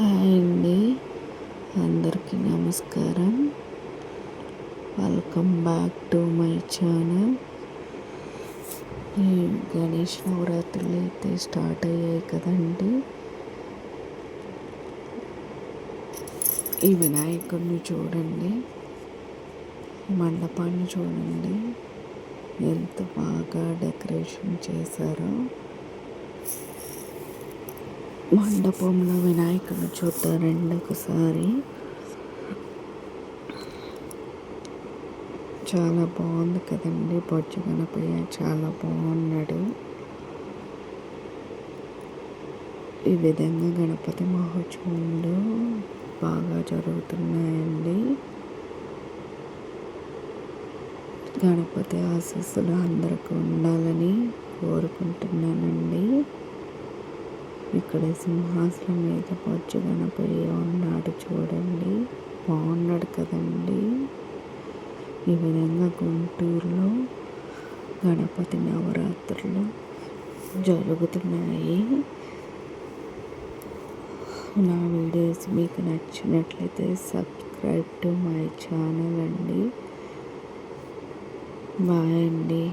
Hi అండి. అందరికీ నమస్కారం. Welcome back to my channel ఈ గణేష్ నవరాత్రులు అయితే స్టార్ట్ అయ్యాయి కదండి. ఈ వినాయకుడిని చూడండి. మండపాన్ని చూడండి. ఎంత బాగా డెకరేషన్ చేశారో. మండపంలో వినాయకుడు చూద్దారండి ఒకసారి. చాలా బాగుంది కదండి బొజ్జు గణపయ్య చాలా బాగున్నాడు. ఈ విధంగా గణపతి మహోత్సవంలో బాగా జరుగుతున్నాయండి. గణపతి ఆశీస్సులు అందరికీ ఉండాలని కోరుకుంటున్నానండి. ఇక్కడ సింహాసనం మీద పచ్చు గణపయ్య ఉన్నాడు చూడండి. బాగున్నాడు కదండి. ఈ విధంగా గుంటూరులో గణపతి నవరాత్రులు జరుగుతున్నాయి. నా వీడియోస్ మీకు నచ్చినట్లయితే సబ్స్క్రైబ్ టు మై ఛానల్ అండి. బాయ్ అండి.